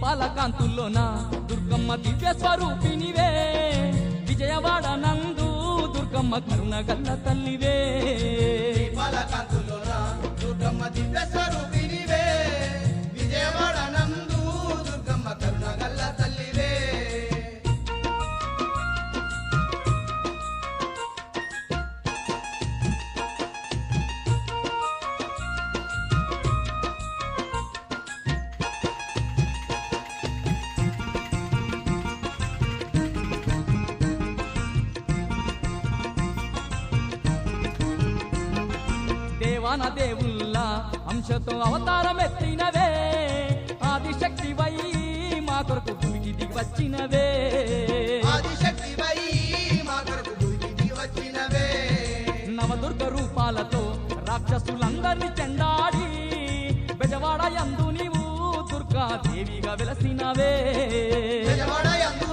దీపాల కాంతుల్లోన దుర్గమ్మ దివ్య స్వరూపినివే విజయవాడ నందు దుర్గమ్మ కరుణగల్ల తల్లివే. దేవాన దేవుల్లా అంశతో అవతారం ఎత్తినవే ఆదిశక్తి వై మా కొరకు భూమికి దిగి వచ్చినవే. ఆదిశక్తివై మా కొరకు భూమికి దిగి వచ్చినవే. నవదుర్గ రూపాలతో రాక్షసులందరినీ చెండాడి బెజవాడ యందు నీవు దుర్గా దేవిగా వెలసినవే. విజయవాడ యందు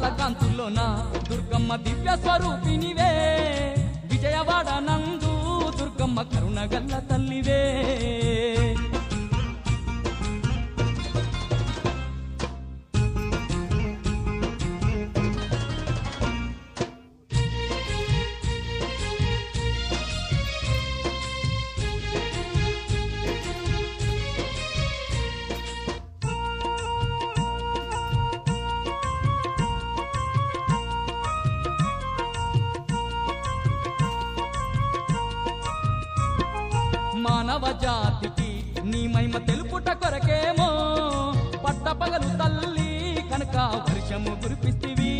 దీపాల కాంతుల్లోన దుర్గమ్మ దివ్య స్వరూపినివే. విజయవాడ నందు దుర్గమ్మ కరుణ గల్ల తల్లివే. మానవ జాతికి నీ మహిమ తెలుపుట కొరకేమో. పట్టపగలు తల్లి కనుక వర్షము కురిపిస్తివి.